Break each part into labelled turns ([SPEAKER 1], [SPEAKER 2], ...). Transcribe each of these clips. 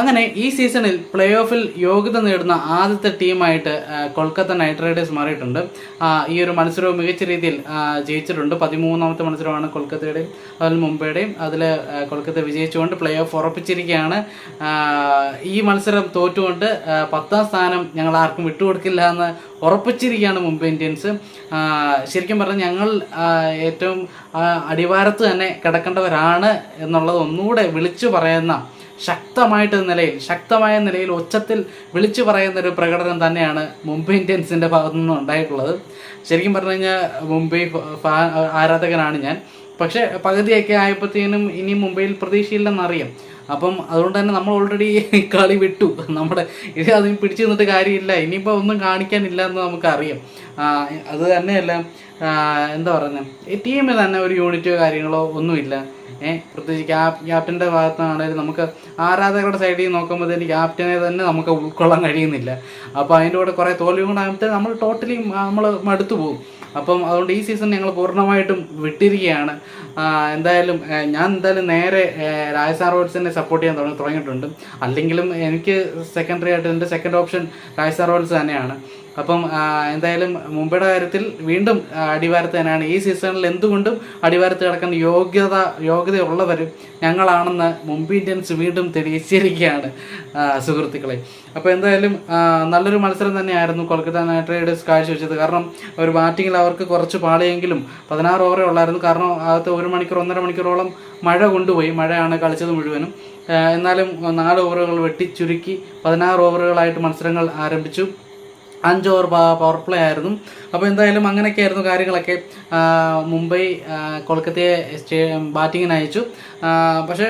[SPEAKER 1] അങ്ങനെ ഈ സീസണിൽ പ്ലേ ഓഫിൽ യോഗ്യത നേടുന്ന ആദ്യത്തെ ടീമായിട്ട് കൊൽക്കത്ത നൈറ്റ് റൈഡേഴ്സ് മാറിയിട്ടുണ്ട്. ഈ ഒരു മത്സരവും മികച്ച രീതിയിൽ ജയിച്ചിട്ടുണ്ട്. പതിമൂന്നാമത്തെ മത്സരമാണ് കൊൽക്കത്തയുടെയും അതിൽ മുംബൈയുടെയും. അതിൽ കൊൽക്കത്ത വിജയിച്ചുകൊണ്ട് പ്ലേ ഓഫ് ഉറപ്പിച്ചിരിക്കുകയാണ് ഈ മത്സരം തോറ്റുകൊണ്ട് പത്താം സ്ഥാനം ഞങ്ങൾ ആർക്കും വിട്ടുകൊടുക്കില്ല എന്ന് ഉറപ്പിച്ചിരിക്കുകയാണ് മുംബൈ ഇന്ത്യൻസ്. ശരിക്കും പറഞ്ഞാൽ ഞങ്ങൾ ഏറ്റവും അടിവാരത്ത് തന്നെ കിടക്കേണ്ടവരാണ് എന്നുള്ളത് ഒന്നുകൂടെ വിളിച്ചു പറയുന്ന ശക്തമായിട്ട് നിലയിൽ ശക്തമായ നിലയിൽ ഉച്ചത്തിൽ വിളിച്ചു പറയുന്ന ഒരു പ്രകടനം തന്നെയാണ് മുംബൈ ഇന്ത്യൻസിന്റെ ഭാഗത്തു നിന്നും ഉണ്ടായിട്ടുള്ളത്. ശരിക്കും പറഞ്ഞു കഴിഞ്ഞാൽ മുംബൈ ആരാധകനാണ് ഞാൻ. പക്ഷേ പകുതിയൊക്കെ ആയപ്പോഴത്തേനും ഇനി മുംബൈയിൽ പ്രതീക്ഷയില്ലെന്നറിയാം. അപ്പം അതുകൊണ്ട് തന്നെ നമ്മൾ ഓൾറെഡി കളി വിട്ടു. നമ്മുടെ ഇത് അതിന് പിടിച്ചു നിന്നിട്ട് കാര്യമില്ല. ഇനിയിപ്പോൾ ഒന്നും കാണിക്കാനില്ല എന്ന് നമുക്കറിയാം. അത് തന്നെയല്ല എന്താ പറയുന്നത് ടീമിൽ തന്നെ ഒരു യൂണിറ്റോ കാര്യങ്ങളോ ഒന്നുമില്ല. ഏഹ് പ്രത്യേകിച്ച് ക്യാപ് ക്യാപ്റ്റന്റെ ഭാഗത്താണെങ്കിലും നമുക്ക് ആരാധകരുടെ സൈഡിൽ നിന്ന് നോക്കുമ്പോഴത്തേന് ക്യാപ്റ്റനെ തന്നെ നമുക്ക് ഉൾക്കൊള്ളാൻ കഴിയുന്നില്ല. അപ്പോൾ അതിന്റെ കൂടെ കുറേ തോൽവിയും കൂടെ ആകുമ്പോഴത്തേക്ക് നമ്മൾ ടോട്ടലി നമ്മൾ മടുത്തു പോകും. അപ്പം അതുകൊണ്ട് ഈ സീസൺ ഞങ്ങൾ പൂർണമായിട്ടും വിട്ടിരിക്കുകയാണ്. എന്തായാലും ഞാൻ എന്തായാലും നേരെ രാജസ്ഥാൻ റോയൽസിനെ സപ്പോർട്ട് ചെയ്യാൻ തുടങ്ങി തുടങ്ങിയിട്ടുണ്ട്. അല്ലെങ്കിലും എനിക്ക് സെക്കൻഡറി ആയിട്ട് എന്റെ സെക്കൻഡ് ഓപ്ഷൻ രാജസ്ഥാൻ റോയൽസ് തന്നെയാണ്. അപ്പം എന്തായാലും മുംബൈയുടെ കാര്യത്തിൽ വീണ്ടും അടിവാരത്ത് തന്നെയാണ്. ഈ സീസണിൽ എന്തുകൊണ്ടും അടിവാരത്ത് കിടക്കുന്ന യോഗ്യത യോഗ്യതയുള്ളവർ ഞങ്ങളാണെന്ന് മുംബൈ ഇന്ത്യൻസ് വീണ്ടും തെളിയിച്ചിരിക്കുകയാണ് സുഹൃത്തുക്കളെ. അപ്പോൾ എന്തായാലും നല്ലൊരു മത്സരം തന്നെയായിരുന്നു കൊൽക്കത്ത നൈറ്റ് റൈഡേഴ്സ് കാഴ്ചവെച്ചത്. കാരണം ഒരു ബാറ്റിങ്ങിൽ അവർക്ക് കുറച്ച് പാളിയെങ്കിലും പതിനാറ് ഓവറേ ഉള്ളായിരുന്നു. കാരണം അകത്ത് ഒരു മണിക്കൂർ ഒന്നര മണിക്കൂറോളം മഴ കൊണ്ടുപോയി. മഴയാണ് കളിച്ചത് മുഴുവനും. എന്നാലും നാല് ഓവറുകൾ വെട്ടി ചുരുക്കി പതിനാറ് ഓവറുകളായിട്ട് മത്സരങ്ങൾ ആരംഭിച്ചു. അഞ്ച് ഓവർ പവർ പ്ലേ ആയിരുന്നു. അപ്പോൾ എന്തായാലും അങ്ങനെയൊക്കെ ആയിരുന്നു കാര്യങ്ങളൊക്കെ മുംബൈ കൊൽക്കത്തയെ ബാറ്റിങ്ങിന് അയച്ചു. പക്ഷേ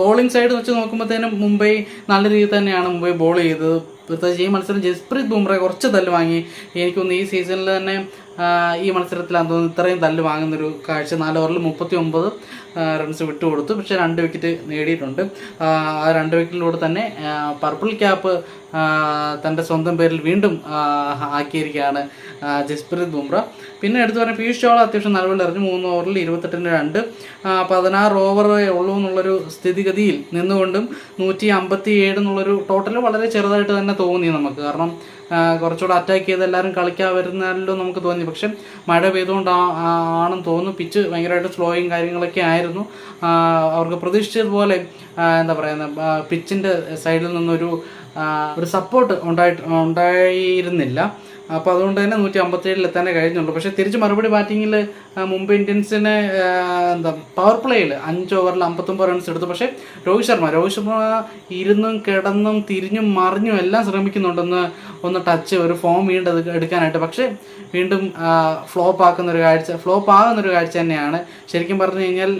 [SPEAKER 1] ബോളിംഗ് സൈഡ് വെച്ച് നോക്കുമ്പോഴത്തേനും മുംബൈ നല്ല രീതിയിൽ തന്നെയാണ് മുംബൈ ബോൾ ചെയ്തത്. പ്രത്യേകിച്ച് ഈ മത്സരം ജസ്പ്രീത് ബുംറ കുറച്ച് തല്ല് വാങ്ങി. എനിക്കൊന്ന് ഈ സീസണിൽ തന്നെ ഈ മത്സരത്തിൽ തോന്നുന്നു ഇത്രയും തല്ല് വാങ്ങുന്നൊരു കാഴ്ച. നാല് ഓവറിൽ മുപ്പത്തി ഒമ്പത് റൺസ് വിട്ടുകൊടുത്തു. പക്ഷേ രണ്ട് വിക്കറ്റ് നേടിയിട്ടുണ്ട്. ആ രണ്ട് വിക്കറ്റിലൂടെ തന്നെ പർപ്പിൾ ക്യാപ്പ് തന്റെ സ്വന്തം പേരിൽ വീണ്ടും ആക്കിയിരിക്കുകയാണ് ജസ്പ്രീത് ബുംറ. പിന്നെ എടുത്തു പറഞ്ഞാൽ പീയൂഷ് ചോള അത്യാവശ്യം നിലവിൽ എറിഞ്ഞു. മൂന്ന് ഓവറിൽ ഇരുപത്തെട്ടിന് രണ്ട്. പതിനാറ് ഓവറേ ഉള്ളൂ എന്നുള്ളൊരു സ്ഥിതിഗതിയിൽ നിന്നുകൊണ്ടും നൂറ്റി അമ്പത്തി ഏഴ് എന്നുള്ളൊരു ടോട്ടൽ വളരെ ചെറുതായിട്ട് തന്നെ തോന്നി നമുക്ക്. കാരണം കുറച്ചുകൂടെ അറ്റാക്ക് ചെയ്ത് എല്ലാവരും കളിക്കാൻ വരുന്നല്ലോ നമുക്ക് തോന്നി പക്ഷെ മഴ പെയ്തുകൊണ്ട് ആണെന്ന് തോന്നുന്നു. പിച്ച് ഭയങ്കരമായിട്ട് സ്ലോയും കാര്യങ്ങളൊക്കെ ആയിരുന്നു. അവർക്ക് പ്രതീക്ഷിച്ചതുപോലെ എന്താ പറയുന്നത് പിച്ചിന്റെ സൈഡിൽ നിന്നൊരു ഒരു സപ്പോർട്ട് ഉണ്ടായിട്ട് ഉണ്ടായിരുന്നില്ല. അപ്പോൾ അതുകൊണ്ട് തന്നെ നൂറ്റി അമ്പത്തേഴിൽ എത്താനേ കഴിഞ്ഞുള്ളൂ. പക്ഷേ തിരിച്ച് മറുപടി ബാറ്റിങ്ങിൽ മുംബൈ ഇന്ത്യൻസിനെ എന്താ പവർ പ്ലേയിൽ അഞ്ച് ഓവറിൽ അമ്പത്തൊമ്പത് റൺസ് എടുത്തു. പക്ഷേ രോഹിത് ശർമ്മ രോഹിത് ശർമ്മ ഇരുന്നും കിടന്നും തിരിഞ്ഞും മറിഞ്ഞും എല്ലാം ശ്രമിക്കുന്നുണ്ടെന്ന് ഒന്ന് ടച്ച് ഒരു ഫോം വീണ്ടും എടുക്കാനായിട്ട്. പക്ഷേ വീണ്ടും ഫ്ലോപ്പ് ആക്കുന്ന ഒരു കാഴ്ച ഫ്ലോപ്പ് ആകുന്ന ഒരു കാഴ്ച തന്നെയാണ്. ശരിക്കും പറഞ്ഞു കഴിഞ്ഞാൽ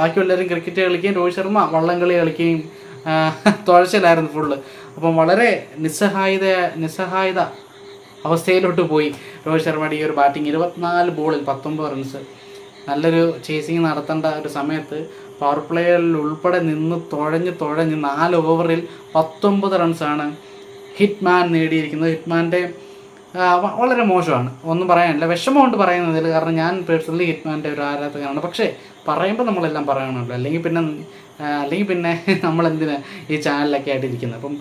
[SPEAKER 1] ബാക്കിയുള്ളവരും ക്രിക്കറ്റ് കളിക്കുകയും രോഹിത് ശർമ്മ വള്ളംകളി കളിക്കുകയും തുഴച്ചിലായിരുന്നു ഫുള്ള് അപ്പം വളരെ നിസ്സഹായത നിസ്സഹായത അവസ്ഥയിലോട്ട് പോയി. രോഹിത് ശർമ്മയുടെ ഈ ഒരു ബാറ്റിംഗ് ഇരുപത്തിനാല് ബോളിൽ പത്തൊമ്പത് റൺസ് നല്ലൊരു ചേസിങ് നടത്തേണ്ട ഒരു സമയത്ത് പവർ പ്ലേയിൽ ഉൾപ്പെടെ നിന്ന് തുഴഞ്ഞ് തുഴഞ്ഞ് നാല് ഓവറിൽ പത്തൊമ്പത് റൺസാണ് ഹിറ്റ്മാൻ നേടിയിരിക്കുന്നത്. ഹിറ്റ്മാന്റെ വളരെ മോശമാണ്. ഒന്നും പറയാനില്ല. വിഷമമുണ്ട് പറയുന്നതിൽ കാരണം ഞാൻ പേഴ്സണലി ഹിറ്റ്മാന്റെ ഒരു ആരാധകനാണ്. പക്ഷേ പറയുമ്പോൾ നമ്മളെല്ലാം പറയണമല്ലോ അല്ലെങ്കിൽ പിന്നെ അല്ലെങ്കിൽ പിന്നെ നമ്മളെന്തിനാണ് ഈ ചാനലൊക്കെ ആയിട്ടിരിക്കുന്നത്? അപ്പം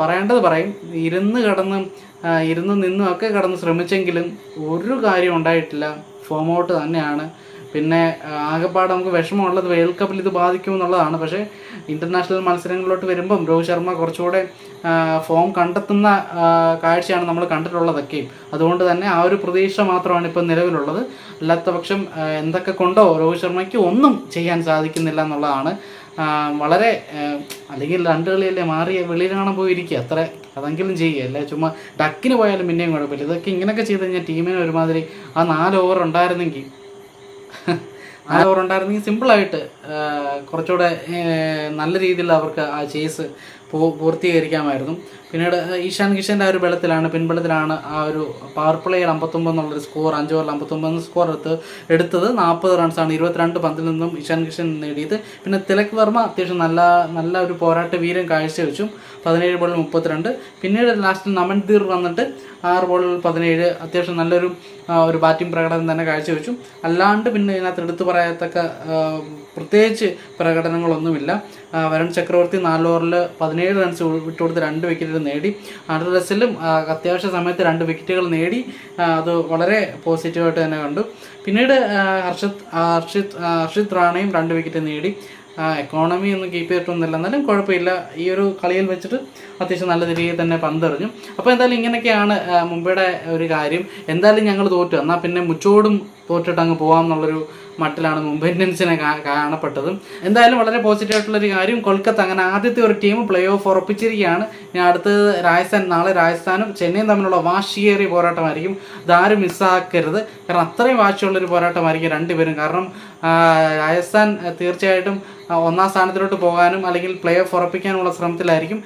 [SPEAKER 1] പറയേണ്ടത് പറയും. ഇരുന്ന് കിടന്നും ഇരുന്ന് നിന്നും ഒക്കെ കിടന്ന് ശ്രമിച്ചെങ്കിലും ഒരു കാര്യം ഉണ്ടായിട്ടില്ല. ഫോം ഔട്ട് തന്നെയാണ്. പിന്നെ ആകെപ്പാട് നമുക്ക് വിഷമമുള്ളത് വേൾഡ് കപ്പിൽ ഇത് ബാധിക്കും എന്നുള്ളതാണ്. പക്ഷേ ഇന്റർനാഷണൽ മത്സരങ്ങളിലോട്ട് വരുമ്പം രോഹിത് ശർമ്മ കുറച്ചുകൂടെ ഫോം കണ്ടെത്തുന്ന കാഴ്ചയാണ് നമ്മൾ കണ്ടിട്ടുള്ളതൊക്കെയും അതുകൊണ്ട് തന്നെ ആ ഒരു പ്രതീക്ഷ മാത്രമാണ് ഇപ്പം നിലവിലുള്ളത്. അല്ലാത്ത പക്ഷം എന്തൊക്കെ കൊണ്ടോ രോഹിത് ശർമ്മയ്ക്ക് ഒന്നും ചെയ്യാൻ സാധിക്കുന്നില്ല എന്നുള്ളതാണ് വളരെ അല്ലെങ്കിൽ രണ്ട് കളിയല്ലേ മാറി വെളിയിൽ കാണാൻ പോയിരിക്കുക. അത്ര അതെങ്കിലും ചെയ്യുക. അല്ലേ? ചുമ്മാ ഡക്കിന് പോയാലും പിന്നെയും കുഴപ്പമില്ല. ഇതൊക്കെ ഇങ്ങനെയൊക്കെ ചെയ്ത് കഴിഞ്ഞാൽ ടീമിന് ഒരുമാതിരി ആ നാല് ഓവർ ഉണ്ടായിരുന്നെങ്കിൽ നാല് ഓവർ ഉണ്ടായിരുന്നെങ്കിൽ സിമ്പിളായിട്ട് കുറച്ചുകൂടെ നല്ല രീതിയിൽ അവർക്ക് ആ ചേസ് പൂർത്തീകരിക്കാമായിരുന്നു. പിന്നീട് ഈശാൻ കിഷന്റെ ആ ഒരു ബലത്തിലാണ് പിൻബലത്തിലാണ് ആ ഒരു പവർ പ്ലേയിൽ അമ്പത്തൊമ്പത് എന്നുള്ളൊരു സ്കോർ അഞ്ച് ഓവറിൽ അമ്പത്തൊമ്പത് സ്കോർ എടുത്ത് എടുത്തത് നാൽപ്പത് റൺസാണ് ഇരുപത്തിരണ്ട് പന്തിൽ നിന്നും ഈശാൻ കിഷൻ നേടിയത്. പിന്നെ തിലക് വർമ്മ അത്യാവശ്യം നല്ല നല്ല ഒരു പോരാട്ട വീരം കാഴ്ചവെച്ചു. പതിനേഴ് ബോളിൽ മുപ്പത്തിരണ്ട്. പിന്നീട് ലാസ്റ്റിൽ നമൻദീർ വന്നിട്ട് ആറ് ബോളിൽ പതിനേഴ്. അത്യാവശ്യം നല്ലൊരു ഒരു ബാറ്റിംഗ് പ്രകടനം തന്നെ കാഴ്ചവെച്ചു. അല്ലാണ്ട് പിന്നെ ഇതിനകത്ത് എടുത്തു പറയത്തക്ക പ്രത്യേകിച്ച് പ്രകടനങ്ങളൊന്നുമില്ല. വരുൺ ചക്രവർത്തി നാല് ഓവറിൽ പതിനേഴ് റൺസ് വിട്ടുകൊടുത്ത് രണ്ട് വിക്കറ്റുകൾ നേടി. ആൻഡ്രു റസിലും അത്യാവശ്യ സമയത്ത് രണ്ട് വിക്കറ്റുകൾ നേടി. അത് വളരെ പോസിറ്റീവായിട്ട് തന്നെ കണ്ടു. പിന്നീട് ഹർഷിത് ഹർഷിത് ഹർഷിത് റാണയും രണ്ട് വിക്കറ്റ് നേടി. എക്കോണമി ഒന്നും കീപ്പ് ചെയ്തിട്ടൊന്നുമില്ല. എന്നാലും കുഴപ്പമില്ല. ഈ ഒരു കളിയിൽ വെച്ചിട്ട് അത്യാവശ്യം നല്ല രീതിയിൽ തന്നെ പന്തെറിഞ്ഞു. അപ്പോൾ എന്തായാലും ഇങ്ങനെയൊക്കെയാണ് മുംബൈയുടെ ഒരു കാര്യം. എന്തായാലും ഞങ്ങൾ തോറ്റു. എന്നാൽ പിന്നെ മുച്ചോടും തോറ്റിട്ട് അങ്ങ് പോകാം എന്നുള്ളൊരു മട്ടിലാണ് മുംബൈ ഇന്ത്യൻസിനെ കാണപ്പെട്ടതും. എന്തായാലും വളരെ പോസിറ്റീവ് ആയിട്ടുള്ളൊരു കാര്യം കൊൽക്കത്ത അങ്ങനെ ആദ്യത്തെ ഒരു ടീം പ്ലേ ഓഫ് ഉറപ്പിച്ചിരിക്കുകയാണ്. ഇനി അടുത്തത് രാജസ്ഥാൻ നാളെ രാജസ്ഥാനും ചെന്നൈയും തമ്മിലുള്ള വാശിയേറിയ പോരാട്ടമായിരിക്കും. ഇതാരും മിസ്സാക്കരുത്. കാരണം അത്രയും വാശിയുള്ളൊരു പോരാട്ടമായിരിക്കും രണ്ടുപേരും. കാരണം രാജസ്ഥാൻ തീർച്ചയായിട്ടും ഒന്നാം സ്ഥാനത്തിലോട്ട് പോകാനും അല്ലെങ്കിൽ പ്ലേ ഓഫ് ഉറപ്പിക്കാനുള്ള ശ്രമത്തിലായിരിക്കും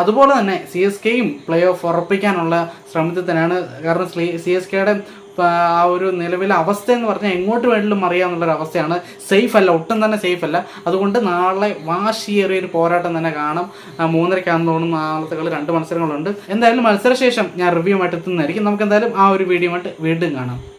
[SPEAKER 1] അതുപോലെ തന്നെ സി എസ് കെയും പ്ലേ ഓഫ് ഉറപ്പിക്കാനുള്ള ശ്രമത്തിൽ തന്നെയാണ്. കാരണം സി എസ് കെയുടെ ആ ഒരു നിലവിലെ അവസ്ഥ എന്ന് പറഞ്ഞാൽ എങ്ങോട്ട് വേണമെങ്കിലും അറിയാമെന്നുള്ളൊരു അവസ്ഥയാണ്. സേഫ് അല്ല ഒട്ടും തന്നെ സേഫ് അല്ല. അതുകൊണ്ട് നാളെ വാശിയേറിയ ഒരു പോരാട്ടം തന്നെ കാണാം. ആ, മൂന്നരയ്ക്കാന്ന് തോന്നുന്നു നാളത്തെ കളി രണ്ട് മത്സരങ്ങളുണ്ട്. എന്തായാലും മത്സരശേഷം ഞാൻ റിവ്യൂ ആയിട്ട് എത്തുന്നതായിരിക്കും. നമുക്ക് എന്തായാലും ആ ഒരു വീഡിയോ ആയിട്ട് വീണ്ടും കാണാം.